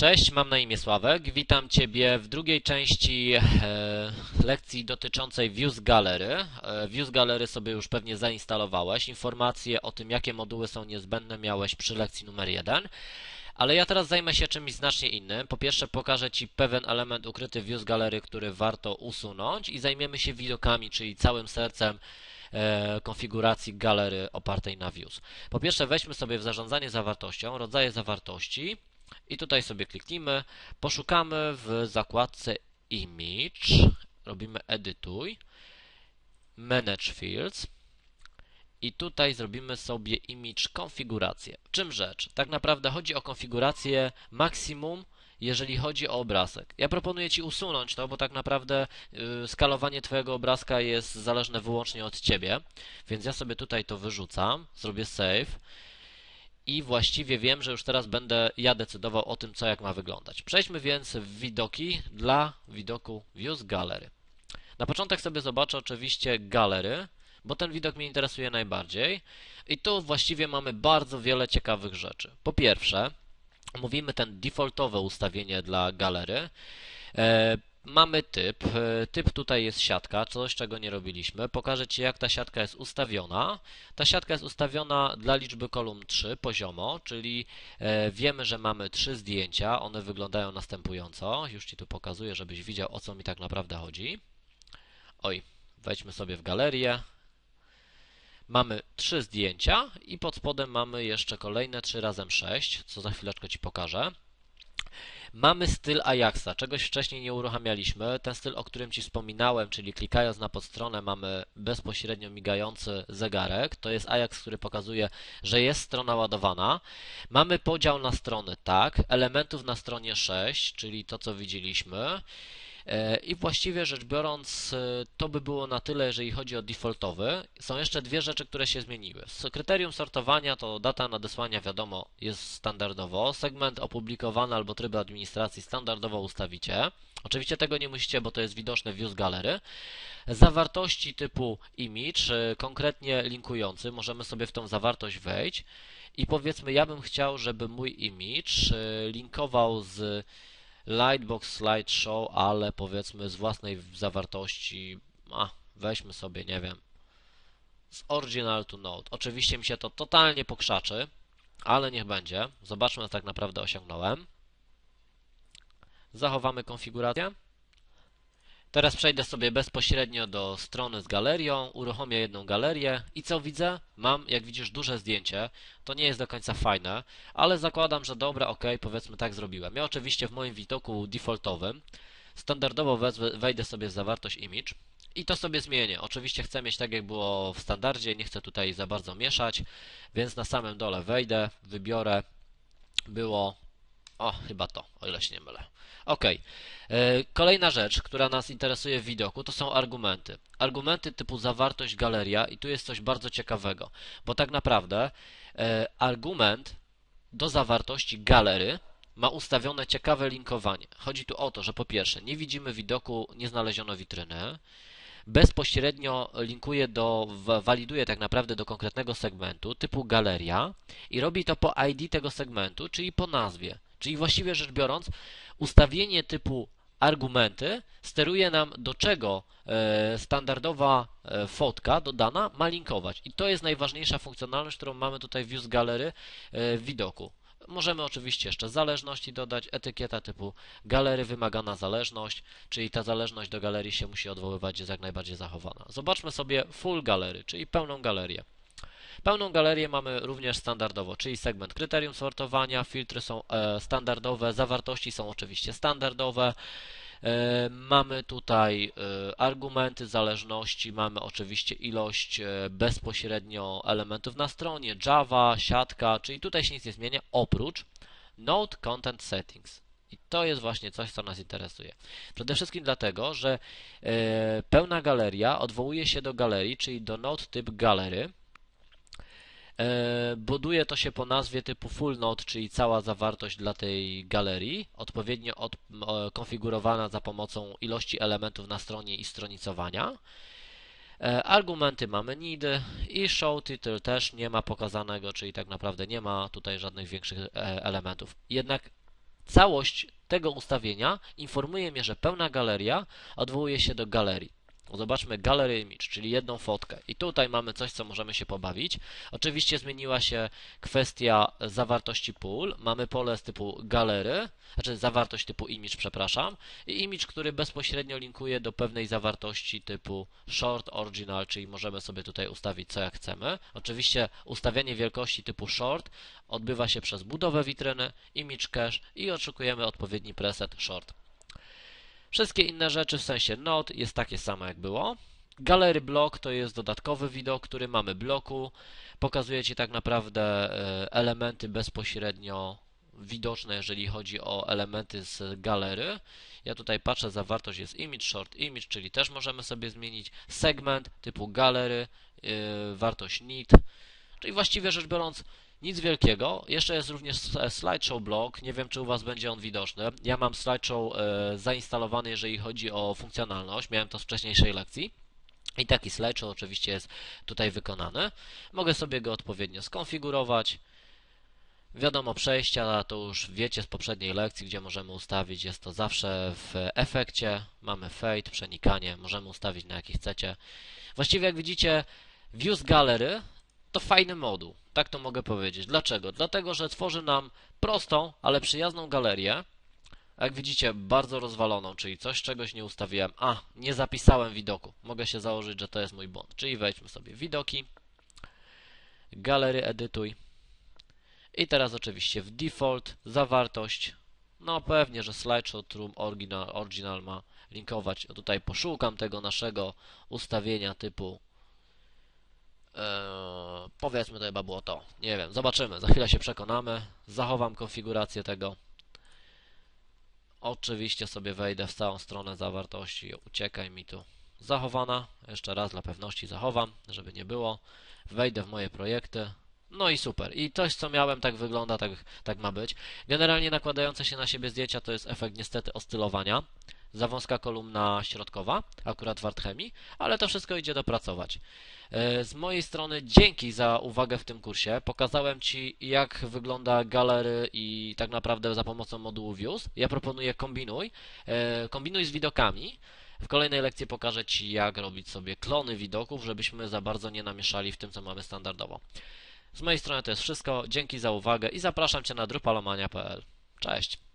Cześć, mam na imię Sławek. Witam Ciebie w drugiej części e, lekcji dotyczącej Views Gallery. E, Views Gallery sobie już pewnie zainstalowałeś. Informacje o tym, jakie moduły są niezbędne, miałeś przy lekcji numer 1. Ale ja teraz zajmę się czymś znacznie innym. Po pierwsze, pokażę Ci pewien element ukryty w Views Gallery, który warto usunąć, i zajmiemy się widokami, czyli całym sercem e, konfiguracji galery opartej na views. Po pierwsze weźmy sobie w zarządzanie zawartością, rodzaje zawartości i tutaj sobie kliknijmy, poszukamy w zakładce Image, robimy Edytuj, Manage Fields. I tutaj zrobimy sobie Image konfigurację. Czym rzecz? Tak naprawdę chodzi o konfigurację maksimum, jeżeli chodzi o obrazek. Ja proponuję Ci usunąć to, bo tak naprawdę yy, skalowanie Twojego obrazka jest zależne wyłącznie od Ciebie, więc ja sobie tutaj to wyrzucam, zrobię save i właściwie wiem, że już teraz będę ja decydował o tym, co jak ma wyglądać. Przejdźmy więc w widoki dla widoku Views Gallery. Na początek sobie zobaczę oczywiście galery, bo ten widok mnie interesuje najbardziej. I tu właściwie mamy bardzo wiele ciekawych rzeczy. Po pierwsze, mówimy ten defaultowe ustawienie dla galery. Mamy typ. E, typ tutaj jest siatka, coś czego nie robiliśmy. Pokażę Ci jak ta siatka jest ustawiona. Ta siatka jest ustawiona dla liczby kolumn 3 poziomo, czyli e, wiemy, że mamy trzy zdjęcia. One wyglądają następująco. Już Ci tu pokazuję, żebyś widział o co mi tak naprawdę chodzi. Oj, wejdźmy sobie w galerię. Mamy trzy zdjęcia i pod spodem mamy jeszcze kolejne 3 razem 6, co za chwileczkę Ci pokażę. Mamy styl Ajaxa, czegoś wcześniej nie uruchamialiśmy. Ten styl, o którym Ci wspominałem, czyli klikając na podstronę mamy bezpośrednio migający zegarek. To jest Ajax, który pokazuje, że jest strona ładowana. Mamy podział na strony, tak. Elementów na stronie 6, czyli to, co widzieliśmy. E, I właściwie rzecz biorąc, e, to by było na tyle, jeżeli chodzi o defaultowy. Są jeszcze dwie rzeczy, które się zmieniły. Kryterium sortowania to data nadesłania, wiadomo, jest standardowo. Segment opublikowany albo tryby administracji standardowo ustawicie. Oczywiście tego nie musicie, bo to jest widoczne w Views Gallery. Zawartości typu image, e, konkretnie linkujący, możemy sobie w tą zawartość wejść i powiedzmy, ja bym chciał, żeby mój image linkował z Lightbox Slideshow, ale powiedzmy z własnej zawartości, a weźmy sobie, nie wiem, z Original to Node. Oczywiście mi się to totalnie pokrzaczy, ale niech będzie. Zobaczmy, co tak naprawdę osiągnąłem. Zachowamy konfigurację. Teraz przejdę sobie bezpośrednio do strony z galerią, uruchomię jedną galerię i co widzę? Mam, jak widzisz, duże zdjęcie. To nie jest do końca fajne, ale zakładam, że dobra, ok, powiedzmy tak zrobiłem. Ja oczywiście w moim widoku defaultowym standardowo wejdę sobie w zawartość image i to sobie zmienię. Oczywiście chcę mieć tak, jak było w standardzie, nie chcę tutaj za bardzo mieszać, więc na samym dole wejdę, wybiorę, było o, chyba to, o ile się nie mylę. Ok. E, kolejna rzecz, która nas interesuje w widoku, to są argumenty. Argumenty typu zawartość galeria i tu jest coś bardzo ciekawego, bo tak naprawdę e, argument do zawartości galery ma ustawione ciekawe linkowanie. Chodzi tu o to, że po pierwsze nie widzimy widoku, nie znaleziono witryny, bezpośrednio linkuje do, waliduje tak naprawdę do konkretnego segmentu typu galeria i robi to po ID tego segmentu, czyli po nazwie. Czyli właściwie rzecz biorąc, ustawienie typu argumenty steruje nam do czego e, standardowa e, fotka dodana ma linkować. I to jest najważniejsza funkcjonalność, którą mamy tutaj w Views e, w widoku. Możemy oczywiście jeszcze zależności dodać, etykieta typu galery wymagana zależność, czyli ta zależność do galerii się musi odwoływać, jest jak najbardziej zachowana. Zobaczmy sobie full galery, czyli pełną galerię. Pełną galerię mamy również standardowo, czyli segment kryterium sortowania, filtry są e, standardowe, zawartości są oczywiście standardowe. E, mamy tutaj e, argumenty zależności, mamy oczywiście ilość bezpośrednio elementów na stronie, Java, siatka, czyli tutaj się nic nie zmienia, oprócz Node Content Settings. I to jest właśnie coś, co nas interesuje. Przede wszystkim dlatego, że pełna galeria odwołuje się do galerii, czyli do node typ galery, buduje to się po nazwie typu full node, czyli cała zawartość dla tej galerii, odpowiednio od, konfigurowana za pomocą ilości elementów na stronie i stronicowania. E, argumenty mamy need i show title też nie ma pokazanego, czyli tak naprawdę nie ma tutaj żadnych większych e, elementów. Jednak całość tego ustawienia informuje mnie, że pełna galeria odwołuje się do galerii. Zobaczmy Gallery Image, czyli jedną fotkę. I tutaj mamy coś, co możemy się pobawić. Oczywiście zmieniła się kwestia zawartości pól. Mamy pole z typu galery, znaczy zawartość typu image, przepraszam, i image, który bezpośrednio linkuje do pewnej zawartości typu short original, czyli możemy sobie tutaj ustawić co jak chcemy. Oczywiście ustawianie wielkości typu short odbywa się przez budowę witryny, image cache i oczekujemy odpowiedni preset short. Wszystkie inne rzeczy w sensie node jest takie samo jak było. Galery block to jest dodatkowy widok, który mamy bloku. Pokazuje Ci tak naprawdę e, elementy bezpośrednio widoczne, jeżeli chodzi o elementy z galery. Ja tutaj patrzę, zawartość jest image, short image, czyli też możemy sobie zmienić segment typu galery, yy, wartość need, czyli właściwie rzecz biorąc nic wielkiego. Jeszcze jest również slideshow blog. Nie wiem, czy u Was będzie on widoczny. Ja mam slideshow e, zainstalowany, jeżeli chodzi o funkcjonalność. Miałem to z wcześniejszej lekcji. I taki slideshow oczywiście jest tutaj wykonany. Mogę sobie go odpowiednio skonfigurować. Wiadomo, przejścia to już wiecie z poprzedniej lekcji, gdzie możemy ustawić. Jest to zawsze w efekcie. Mamy fade, przenikanie. Możemy ustawić na jaki chcecie. Właściwie jak widzicie, Views Gallery to fajny moduł. Tak to mogę powiedzieć. Dlaczego? Dlatego, że tworzy nam prostą, ale przyjazną galerię. Jak widzicie, bardzo rozwaloną, czyli coś czegoś nie ustawiłem. A, nie zapisałem widoku. Mogę się założyć, że to jest mój błąd. Czyli wejdźmy sobie widoki, galery edytuj. I teraz oczywiście w default zawartość. No pewnie, że slideshow Room original, original ma linkować. Tutaj poszukam tego naszego ustawienia typu Eee, powiedzmy to chyba było to. Nie wiem, zobaczymy. Za chwilę się przekonamy. Zachowam konfigurację tego. Oczywiście sobie wejdę w całą stronę zawartości. Uciekaj mi tu. Zachowana. Jeszcze raz dla pewności zachowam, żeby nie było. Wejdę w moje projekty. No i super. I coś, co miałem, tak wygląda, tak, tak ma być. Generalnie nakładające się na siebie zdjęcia to jest efekt niestety oscylowania za wąska kolumna środkowa, akurat w Artchemii, ale to wszystko idzie dopracować. E, z mojej strony dzięki za uwagę w tym kursie. Pokazałem Ci jak wygląda galery i tak naprawdę za pomocą modułu Views. Ja proponuję kombinuj. E, kombinuj z widokami. W kolejnej lekcji pokażę Ci jak robić sobie klony widoków, żebyśmy za bardzo nie namieszali w tym co mamy standardowo. Z mojej strony to jest wszystko. Dzięki za uwagę i zapraszam Cię na drupalomania.pl. Cześć!